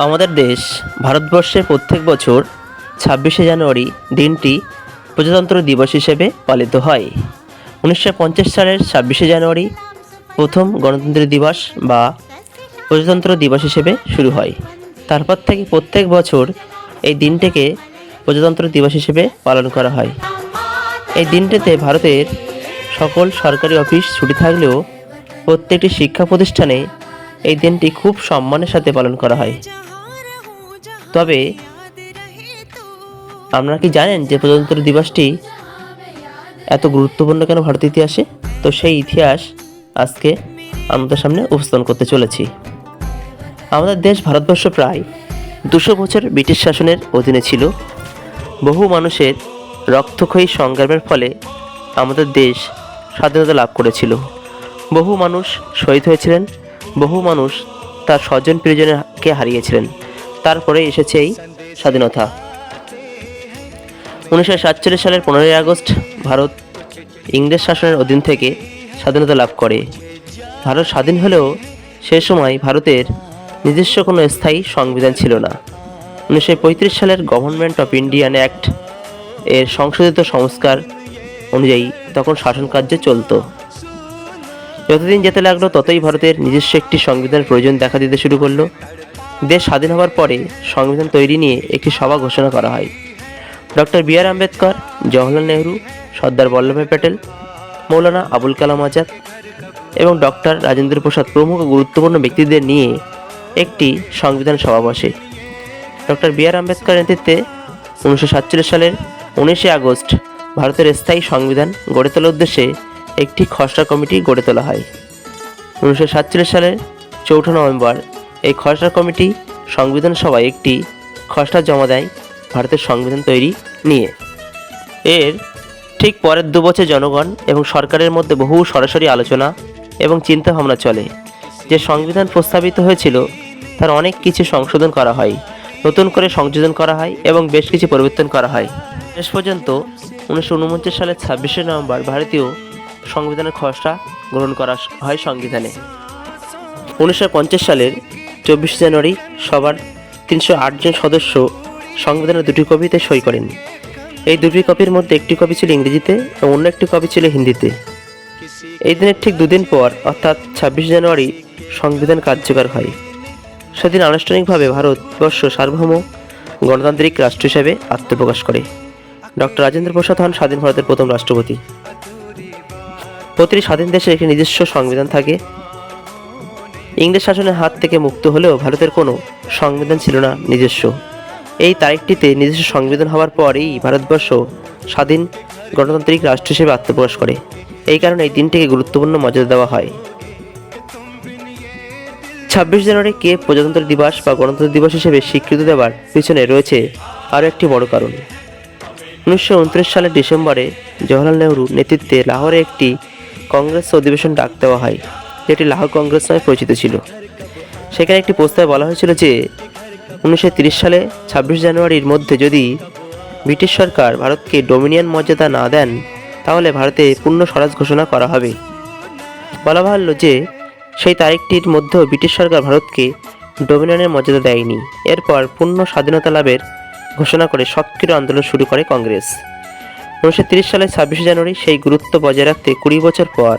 আমাদের দেশ ভারতবর্ষে প্রত্যেক বছর ছাব্বিশে জানুয়ারি দিনটি প্রজাতন্ত্র দিবস হিসেবে পালিত হয়। উনিশশো পঞ্চাশ সালের ছাব্বিশে জানুয়ারি প্রথম গণতন্ত্র দিবস বা প্রজাতন্ত্র দিবস হিসেবে শুরু হয়। তারপর থেকে প্রত্যেক বছর এই দিনটিকে প্রজাতন্ত্র দিবস হিসেবে পালন করা হয়। এই দিনটিতে ভারতের সকল সরকারি অফিস ছুটি থাকলেও প্রত্যেকটি শিক্ষা প্রতিষ্ঠানে এই দিনটি খুব সম্মানের সাথে পালন করা হয়। তবে আপনারা কি জানেন যে প্রজাতন্ত্র দিবসটি এত গুরুত্বপূর্ণ কেন ভারতের ইতিহাসে? তো সেই ইতিহাস আজকে আমাদের সামনে উপস্থাপন করতে চলেছি। আমাদের দেশ ভারতবর্ষ প্রায় দুশো বছর ব্রিটিশ শাসনের অধীনে ছিল। বহু মানুষের রক্তক্ষয়ী সংগ্রামের ফলে আমাদের দেশ স্বাধীনতা লাভ করেছিল। বহু মানুষ শহীদ হয়েছিলেন, বহু মানুষ তার স্বজন প্রিয়জনকে হারিয়েছিলেন। তারপরে এসেছে এই স্বাধীনতা। উনিশশো সাতচল্লিশ সালের পনেরোই আগস্ট ভারত ইংরেজ শাসনের অধীন থেকে স্বাধীনতা লাভ করে। ভারত স্বাধীন হলেও সে সময় ভারতের নিজস্ব কোনো স্থায়ী সংবিধান ছিল না। উনিশশো পঁয়ত্রিশ সালের গভর্নমেন্ট অফ ইন্ডিয়ান অ্যাক্ট এর সংশোধিত সংস্কার অনুযায়ী তখন শাসন কার্য চলতো। যতদিন যেতে লাগল, ততই ভারতের নিজস্ব একটি সংবিধান প্রয়োজন দেখা দিতে শুরু করল। দেশ স্বাধীন হওয়ার পরে সংবিধান তৈরি নিয়ে একটি সভা ঘোষণা করা হয়। Doctor B R Ambedkar, Jawaharlal Nehru, Sardar Vallabhbhai Patel, Maulana Abul Kalam Azad এবং ডক্টর রাজেন্দ্র প্রসাদ প্রমুখ গুরুত্বপূর্ণ ব্যক্তিদের নিয়ে একটি সংবিধান সভা বসে। ডক্টর বি আর আম্বেদকর নেতৃত্বে উনিশশো সাতচল্লিশ সালের উনিশে আগস্ট ভারতের স্থায়ী সংবিধান গড়ে তোলার উদ্দেশ্যে একটি খসড়া কমিটি গড়ে তোলা হয়। উনিশশো সাতচল্লিশ সালের চৌঠা নভেম্বর এই খসড়া কমিটি সংবিধান সভায় একটি খসড়া জমা দেয় ভারতের সংবিধান তৈরি নিয়ে। এর ঠিক পরের দু বছর জনগণ এবং সরকারের মধ্যে বহু সরাসরি আলোচনা এবং চিন্তা ভাবনা চলে। যে সংবিধান প্রস্তাবিত হয়েছিল, তার অনেক কিছু সংশোধন করা হয়, নতুন করে সংযোজন করা হয় এবং বেশ কিছু পরিবর্তন করা হয়। শেষ পর্যন্ত উনিশশো উনপঞ্চাশ সালের ছাব্বিশে নভেম্বর ভারতীয় সংবিধানের খসড়া গ্রহণ করা হয় সংবিধানে। উনিশশো পঞ্চাশ সালের চব্বিশে জানুয়ারি সবার তিনশো আট জন সদস্য সংবিধানের দুটি কপিতে সই করেন। এই দুটি কপির মধ্যে একটি কপি ছিল ইংরেজিতে এবং অন্য একটি কপি ছিল হিন্দিতে। এই দিনের ঠিক দুদিন পর, অর্থাৎ ছাব্বিশে জানুয়ারি, সংবিধান কার্যকর হয়। সেদিন আনুষ্ঠানিকভাবে ভারতবর্ষ সার্বভৌম গণতান্ত্রিক রাষ্ট্র হিসেবে আত্মপ্রকাশ করে। ডক্টর রাজেন্দ্র প্রসাদ হন স্বাধীন ভারতের প্রথম রাষ্ট্রপতি। প্রতিটি স্বাধীন দেশের একটি নিজস্ব সংবিধান থাকে। ইংরেজ শাসনের হাত থেকে মুক্ত হলেও ভারতের কোনো সংবিধান ছিল না নিজস্ব। এই তারিখটিতে নিজস্ব সংবিধান হওয়ার পরেই ভারতবর্ষ স্বাধীন গণতান্ত্রিক রাষ্ট্র হিসেবে আত্মপ্রকাশ করে। এই কারণে এই দিনটিকে গুরুত্বপূর্ণ মর্যাদা দেওয়া হয়। ছাব্বিশ জানুয়ারি কে প্রজাতন্ত্র দিবস বা গণতন্ত্র দিবস হিসেবে স্বীকৃতি দেওয়ার পিছনে রয়েছে আরও একটি বড় কারণ। উনিশশো উনত্রিশ সালের ডিসেম্বরে জওহরলাল নেহরু নেতৃত্বে লাহোরে একটি কংগ্রেস অধিবেশন ডাক দেওয়া হয়। যেটি লাহোর কংগ্রেস নামে পরিচিত ছিল। সেখানে একটি প্রস্তাবে বলা হয়েছিল যে, উনিশশো সালে ছাব্বিশ জানুয়ারির মধ্যে যদি ব্রিটিশ সরকার ভারতকে ডোমিনিয়ন মর্যাদা না দেন, তাহলে ভারতে পূর্ণ স্বরাজ ঘোষণা করা হবে। বলা বাহুল্য যে, সেই তারিখটির মধ্যেও ব্রিটিশ সরকার ভারতকে ডোমিনিয়নের মর্যাদা দেয়নি। এরপর পূর্ণ স্বাধীনতা লাভের ঘোষণা করে সক্রিয় আন্দোলন শুরু করে কংগ্রেস। উনিশশো সালের ছাব্বিশে জানুয়ারি সেই গুরুত্ব বজায় রাখতে কুড়ি বছর পর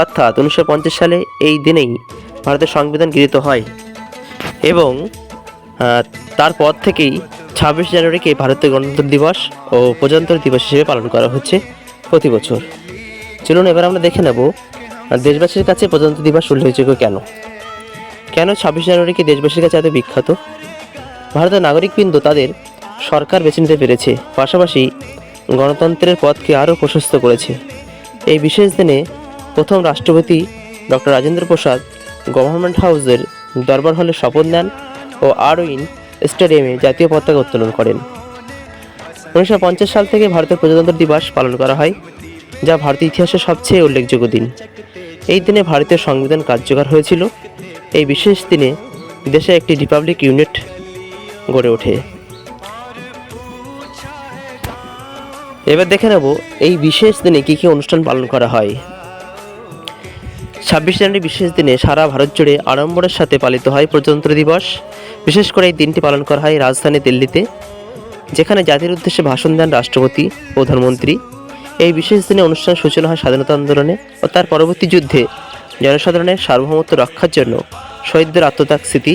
অর্থাৎ উনিশশো পঞ্চাশ সালে এই দিনেই ভারতের সংবিধান গৃহীত হয়। এবং তারপর থেকেই ছাব্বিশ জানুয়ারিকে ভারতের গণতন্ত্র দিবস ও প্রজাতন্ত্র দিবস হিসেবে পালন করা হচ্ছে প্রতি বছর। চলুন এবার আমরা দেখে নেব দেশবাসীর কাছে প্রজাতন্ত্র দিবস উল্লেখযোগ্য কেন? কেন ছাব্বিশ জানুয়ারিকে দেশবাসীর কাছে এত বিখ্যাত? ভারতের নাগরিকবৃন্দ তাদের সরকার বেছে নিতে পেরেছে, পাশাপাশি গণতন্ত্রের পথকে আরও প্রশস্ত করেছে। এই বিশেষ দিনে প্রথম রাষ্ট্রপতি ডক্টর রাজেন্দ্র প্রসাদ গভর্নমেন্ট হাউসের দরবার হলে শপথ নেন ও আরউইন স্টেডিয়ামে জাতীয় পতাকা উত্তোলন করেন। উনিশশো পঞ্চাশ সাল থেকে ভারতের প্রজাতন্ত্র দিবস পালন করা হয়, যা ভারতীয় ইতিহাসের সবচেয়ে উল্লেখযোগ্য দিন। এই দিনে ভারতীয় সংবিধান কার্যকর হয়েছিল। এই বিশেষ দিনে দেশে একটি রিপাবলিক ইউনিট গড়ে ওঠে। এবার দেখে নেব এই বিশেষ দিনে কী কী অনুষ্ঠান পালন করা হয়। ছাব্বিশ জানুয়ারি বিশেষ দিনে সারা ভারত জুড়ে আড়ম্বরের সাথে পালিত হয় প্রজাতন্ত্র দিবস। বিশেষ করে এই দিনটি পালন করা হয় রাজধানী দিল্লিতে, যেখানে জাতির উদ্দেশ্যে ভাষণ দেন রাষ্ট্রপতি, প্রধানমন্ত্রী। এই বিশেষ দিনে অনুষ্ঠান সূচনা হয় স্বাধীনতা আন্দোলনে ও তার পরবর্তী যুদ্ধে জনসাধারণের সার্বভৌমত্ব রক্ষার জন্য শহীদদের আত্মত্যাগ স্মৃতি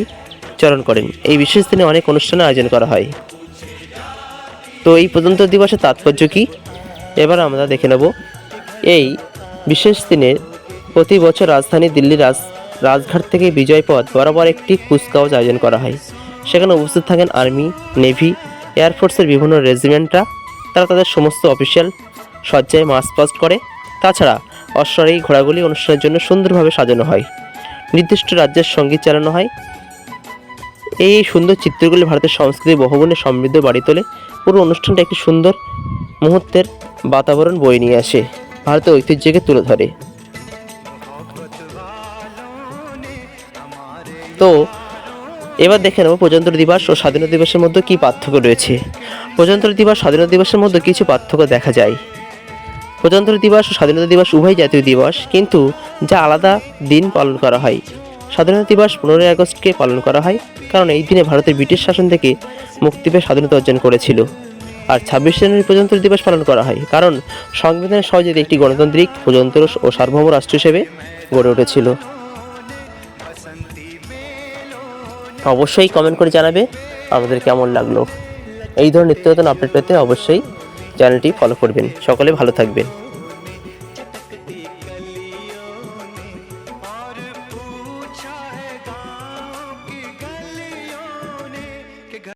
চরণ করেন। এই বিশেষ দিনে অনেক অনুষ্ঠানের আয়োজন করা হয়। তো এই প্রজাতন্ত্র দিবসের তাৎপর্য কী? এবার আমরা দেখে নেব। এই বিশেষ দিনে প্রতি বছর রাজধানী দিল্লির রাজ রাজঘাট থেকে বিজয় পথ বরাবর একটি কুচকাওয়াজ আয়োজন করা হয়। সেখানে উপস্থিত থাকেন আর্মি, নেভি এয়ারফোর্সের বিভিন্ন রেজিমেন্টরা। তারা তাদের সমস্ত অফিসিয়াল সজ্জায় মাস পাস্ট করে। তাছাড়া অশ্বারোহী ঘোড়াগুলি অনুষ্ঠানের জন্য সুন্দরভাবে সাজানো হয়। নির্দিষ্ট রাজ্যের সংগীত চালানো হয়। এই সুন্দর চিত্রগুলি ভারতের সংস্কৃতি বহুগুণে সমৃদ্ধ বাড়ি তোলে। পুরো অনুষ্ঠানটা একটি সুন্দর মুহূর্তের বাতাবরণ বয়ে নিয়ে আসে। ভারতের ঐতিহ্যকে তুলে ধরে। তো এবার দেখে নেব প্রজাতন্ত্র দিবস ও স্বাধীনতা দিবসের মধ্যে কী পার্থক্য রয়েছে। প্রজাতন্ত্র দিবস, স্বাধীনতা দিবসের মধ্যে কিছু পার্থক্য দেখা যায়। প্রজাতন্ত্র দিবস ও স্বাধীনতা দিবস উভয় জাতীয় দিবস, কিন্তু যা আলাদা দিন পালন করা হয়। স্বাধীনতা দিবস পনেরোই আগস্টকে পালন করা হয়, কারণ এই দিনে ভারতের ব্রিটিশ শাসন থেকে মুক্তি পেয়ে স্বাধীনতা অর্জন করেছিল। আর ছাব্বিশ জানুয়ারি প্রজাতন্ত্র দিবস পালন করা হয়, কারণ সংবিধানের সহযোগে একটি গণতান্ত্রিক, প্রজাতন্ত্র ও সার্বভৌম রাষ্ট্র হিসেবে গড়ে উঠেছিল। অবশ্যই কমেন্ট করে জানাবে, আমাদের কেমন লাগল? এই ধরনের নিত্য নতুন আপডেট পেতে অবশ্যই চ্যানেলটি ফলো করবেন। সকলে ভালো থাকবেন।